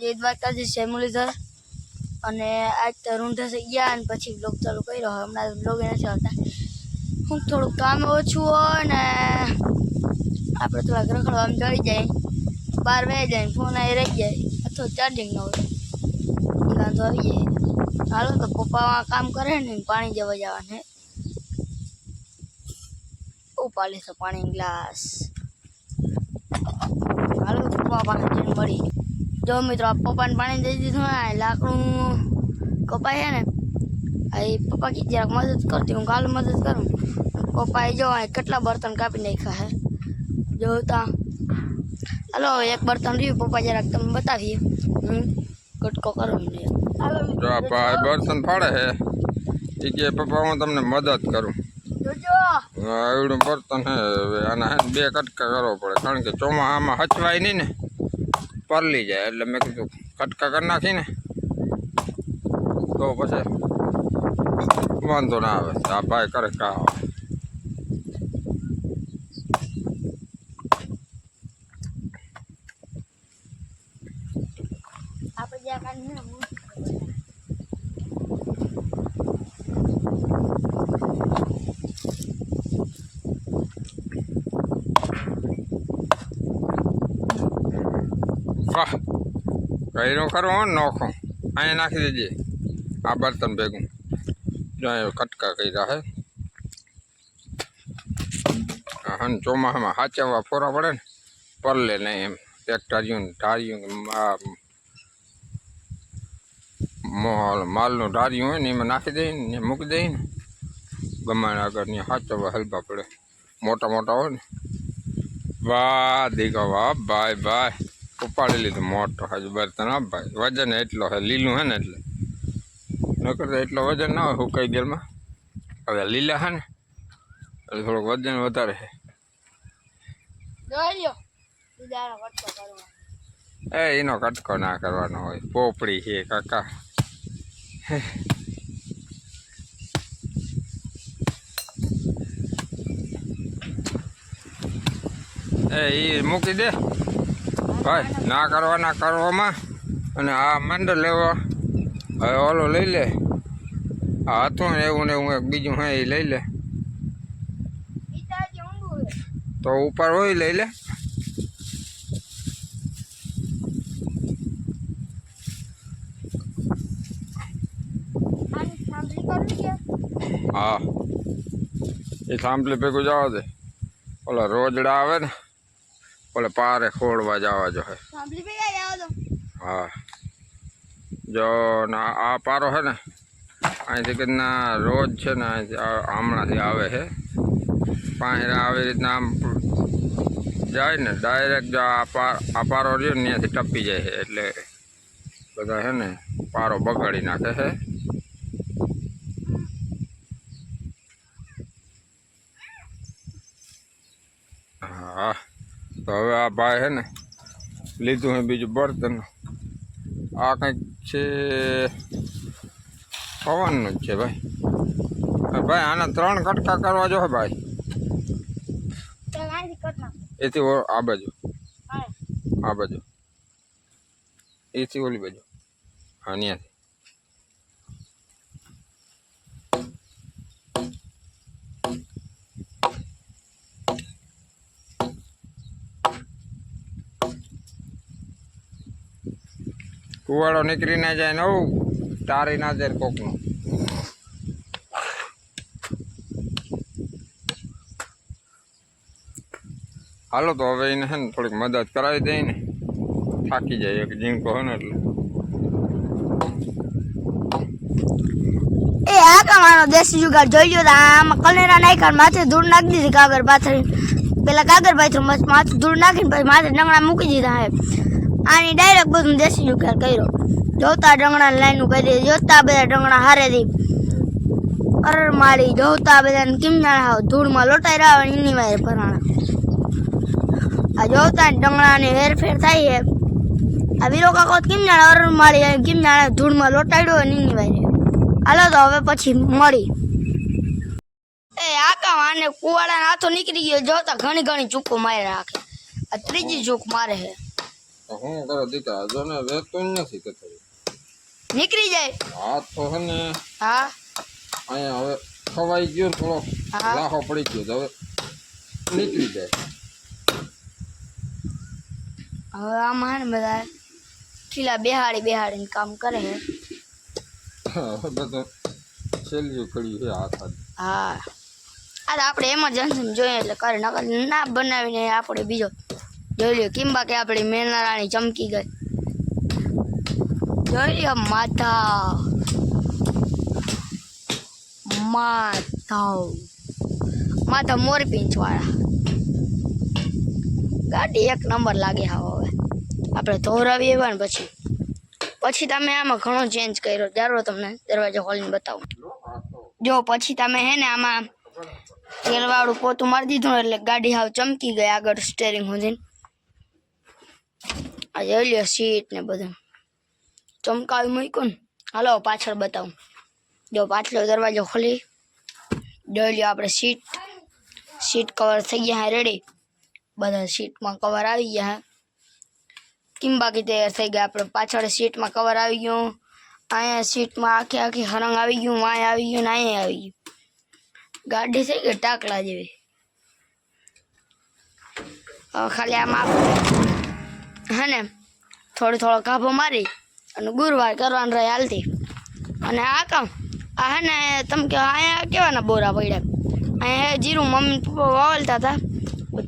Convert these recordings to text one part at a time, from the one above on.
જય દ્વારકાજી છે મુરલીધર અને આજ તો રૂંઢા થઈ ગયા અને પછી બ્લોગ ચાલુ કર્યો હમણાં બ્લોગ નથી આવતા. હું થોડુંક કામ ઓછું હોય ને આપણે થોડાક રખડવા આમ જઈ જાય. બહાર વહી જાય ફોન આવી રહી જાય. અથવા ચાર્જિંગ ન હોય. વાંધો આવી જાય. હાલો તો પપ્પા કામ કરે ને પાણી જવા જવાને ઉપાડે છે પાણી ગ્લાસ હાલો પપ્પા પાસે મળી જો મિત્રો આ પપ્પાને પાણી દઈ દીધું ને આ લાકડું કપાય છે ને આ એ પપ્પા કીધી જરાક મદદ કરતી હું કાલે મદદ કરું પપ્પાએ જો આ કેટલા બર્તન કાપી નાખ્યા હે જોતા હાલો એક બર્તન રહ્યું પપ્પા જરાક તમે બતાવીએ હું કટકો કરું ને હાલો જો આ ભાઈ બર્તન ફાડે છે એ કે પપ્પા હું તમને મદદ કરું જોજો આ એવડું બર્તન છે હવે આના હે ને બે કટકા કરવો પડે કારણ કે ચોમાસામાં હચવાય નહીં ને પરલી જાય એટલે મેં કીધું કટકા કરી નાખીને તો પછી વાંધો ના આવે. આ ભાઈ કરે કા આપણે જ્યાં કાંઈ ને હું વાહ કર્યું ને નોખું. અહીંયા નાખી દેજે. આ બર્તન ભેગું. જો અહીંયા કટકા કર્યા હે. હન ચોમાસામાં હાચવવા ફોરા પડે ને, પરલે નહીં એમ. ટ્રેક્ટરિયું ઢારિયું મોલ, માલનું ઢાર્યું હોય ને એમાં નાખી દઈએ ને મૂકી દઈએ ને ગમે આગળ ત્યાં હાચવવા હલવા પડે. મોટા મોટા હોય ને. વાહ દીકા વાહ, ભાઈ ભાઈ. ઉપાડી લીધું મોટો હજુ બર્તન આપ ભાઈ વજન એટલો હે લીલું હે ને એટલે. નકર તો એટલો વજન ના હોય હુકાઈ ગયેલમાં. હવે લીલા હે ને એટલે થોડુંક વજન વધારે છે. એ એનો કટકો ના કરવાનો હોય. પોપડી છે કાકા. એ મૂકી દે. ભાઈ, ના કરવાના કરવામાં અને આ મંડળ લેવા હવે ઓલો લઈ લે. આ હતું ને એવું ને એવું, એક બીજું હે એ લઈ લે. તો ઉપર હોય લઈ લે. હા. એ થાંભલી ભેગું જવા દે. ઓલા રોજડા આવે ને ઓલે પારે ખોળવા જવા જો હે સાંભળી ભેગા જાવ તો હા જો ના આ પારો છે ને અહીંથી કેટલા રોજ છે ને અહીંથી આ હમણાંથી આવે છે પાસે આવી રીતના આમ જાય ને ડાયરેક્ટ જો આ પાર આ પારો રહ્યો ને ત્યાંથી ટપી જાય છે એટલે બધા છે ને પારો બગાડી નાખે છે હા તો હવે આ ભાઈ છે ને લીધું છે બીજું બર્તન આ કંઈક છે પવનનું જ છે ભાઈ હા, ભાઈ આના ત્રણ કટકા કરવા જો હે ભાઈ તો આની કટ નાખ એથી ઓ- આ બાજુ હા આ બાજુ એથી ઓલી બાજુ હા ત્યાંથી કુવાડો નીકળી ના જાય ને ઓ તારી ના જાય કોકનું હાલો તો હવે એને છે ને થોડીક મદદ કરાવી દઈએ ને થાકી જાય એક ઝીંકો હોય ને એટલે એ આ કમાનો દેશી જુગાડ જોઈ લ્યો તો આમાં કલેરા નાખ્યા માથે ધૂળ નાખી દીધી કાગળ પાથરી પેલા કાગળ પાથરું મસ્ત માથે ધૂળ નાખીને પછી માથે ડંગણા મૂકી દીધા હે આની ડાયરેક્ટ બધું દેશી જુગાડ કર્યો. જોતા ડંગણા લાઈનું કરી દીધી જોતા બધા ડંગણા હારે દી. અરર માળી જોતા બધાને કેમ જાણે હાવ ધૂળમાં લોટાઈ રહ્યા હોય એની વાયર ભરાણા આ જોતા ડંગણાની હેરફેર થાય છે. આ વીરો કાકો તો કેમ જાણે અર માળી કેમ જાણે ધૂળમાં લોટાડ્યો હોય એની વાય હાલો તો હવે પછી મળી. એ આકા આને કુવાડા હાથો નીકળી ગયો, જોતા ઘણી ઘણી ચૂકો મારી રાખે આ ત્રીજી ચૂક મારે છે. હું કરો દીકરા જો ને રહેતું જ નથી કથળી નીકળી જાય હાથ તો છે ને હા અહીંયા હવે ખવાઈ ગયો ને થોડો હા. લાહો પડી ગયો તો હવે નીકળી જાય હવે આમાં હે ને બધા ખીલા બેહાડી બેહાડીને કામ કરે છે હવે બધું છેલ્લું પડ્યું છે હાથ હાથ હા આ તો આપણે એમરજન્સી જોઈએ એટલે કરે નકર ના બનાવીને આપણે બીજો જોઈ લ્યો કિંબા કે આપણી મેનારાણી ચમકી ગઈ જોઈ લ્યો માધા માધવ માધવ મોરપીંચ વાળા ગાડી એક નંબર લાગે હા હવે આપણે ધોરાવીએ ને પછી પછી તમે આમાં ઘણો ચેન્જ કર્યો ચાલો તમને દરવાજો ખોલીને બતાવું જો પછી તમે હે ને આમાં તેલવાળું પોતું મારી દીધું ને એટલે ગાડી હાવ ચમકી ગઈ આગળ સ્ટેરિંગ સુધી આ જોઈ લ્યો સીટ ને બધું ચમકાવી મૂક્યું ને હાલો પાછળ બતાવું જો પાછલો દરવાજો ખોલી જોઈ લ્યો આપણે સીટ સીટ કવર થઈ ગયા હે રેડી બધા સીટમાં કવર આવી ગયા હે કેમ બાકી તૈયાર થઈ ગયા આપણે પાછળ સીટમાં કવર આવી ગયું અહીંયા સીટમાં આખી આખી હરંગ આવી ગયું વાય આવી ગયું ને અહીંયા આવી ગયું ગાડી થઈ ગઈ ટાકલા જેવી હવે ખાલી આમાં આપણે હે થોડો થોડો કાપો મારી અને ગુરુવાર કરવાનું રહે હાલથી. અને આ કામ, આ હે ને તમે કે અહીંયા કેવાના બોરા પડ્યા? અહીંયા જીરું મમ્મી પપ્પા વાવલતા હતા.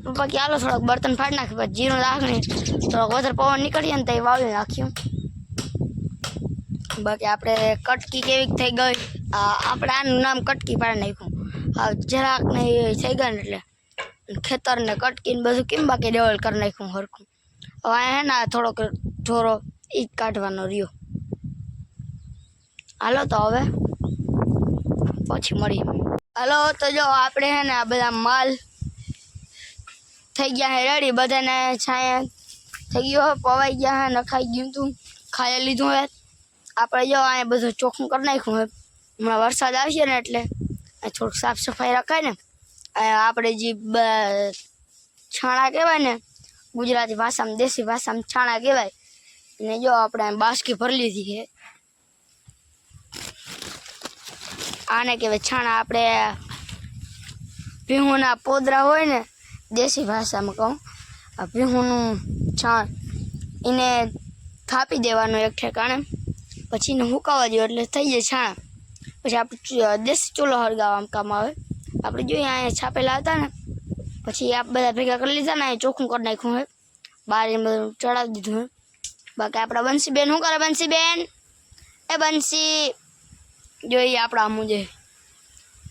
પપ્પા કે હાલો, થોડોક બર્તન ફાડી નાખ્યું પછી જીરું રાખણી થોડોક વધારે પવન નીકળીએ ને તો વાવી નાખ્યું બાકી આપણે કટકી કેવી થઈ ગઈ. આપણે આનું નામ કટકી પાડી નાખ્યું. હા જરાક ને એ થઈ ગયા ને એટલે ખેતર ને કટકી બધું કેમ બાકી ડેવલ કરી નાખ્યું હરખું. હવે હે ને થોડોક ઢોરો એ કાઢવાનો રહ્યો. હાલો તો હવે પછી મળી હાલો, તો જો આપણે હે ને આ બધા માલ થઈ ગયા હે રેડી બધાને છાયા થઈ ગયો, પવાઈ ગયા હે, નખાઈ ગયું તું, ખાઈ લીધું હે આપણે જો અહીંયા બધું ચોખ્ખું કરી નાખ્યું હે હમણાં વરસાદ આવશે ને એટલે થોડુંક સાફ સફાઈ રખાય ને. આપણે જે છાણા કહેવાય ને ગુજરાતી ભાષામાં, દેશી ભાષામાં છાણા કહેવાય. અને જો આપણે બાસકી ભરી લીધી છે. આને કહેવાય છાણા. આપણે ભીહુના પોદરા હોય ને, દેશી ભાષામાં કહું, આ ભીહુનું છાણ એને થાપી દેવાનું એક ઠેકાણે, પછી એને હુકાવા દો એટલે થઈ જાય છાણા. પછી આપણે દેશી ચૂલો હળગાવવામાં કામ આવે. આપણે જોઈએ અહીંયા છાપેલા હતા ને પછી આ બધા ભેગા કરી લીધા ને અહીંયા ચોખ્ખું કરી નાખ્યું હે બહાર એને બધું ચડાવી દીધું હે બાકી આપણા બંસીબેન શું કરે બંસીબેન એ બંસી જોઈએ આપણા મુજે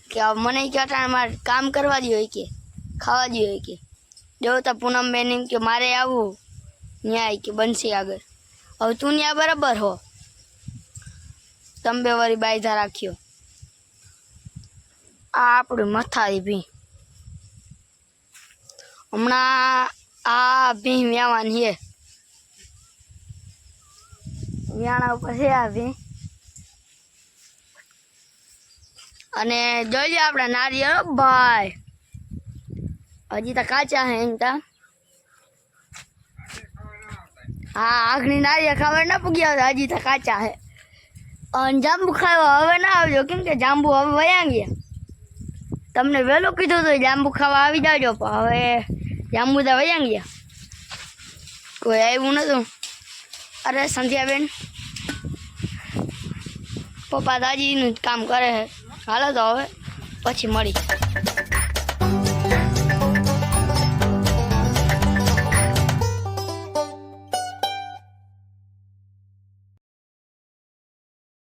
કે હવે મને કે અટાણે મારે કામ કરવા દો કે ખાવા દો કે જો તો પૂનમબેન એમ કે મારે આવવું ન્યાય કે બંસી આગળ હવે તું ન્યા બરાબર હો તમે બે વળી બાયધા રાખ્યો આ આપણું મથારી ભી હમણાં આ ભી વ્યાવાની છે. વ્યાણા ઉપર છે આ ભી અને જોઈ આપણા નારિયેળ ભાઈ. હજી તો કાચા હે તા. હા, આગની નારિયેળ ખાવા ના પૂગ્યા હતા હજી તો કાચા હે અને જાંબુ ખાવા હવે ના આવજો, કેમ કે જાંબુ હવે વયા ગયા. તમને વહેલું કીધું હતું જાંબુ ખાવા આવી જાજો, પણ હવે જાંબુ તો વયા ગયા. કોઈ આવ્યું નતું. અરે સંધ્યાબેન. પપ્પા દાદીનું કામ કરે હાલો તો હવે, પછી મળી.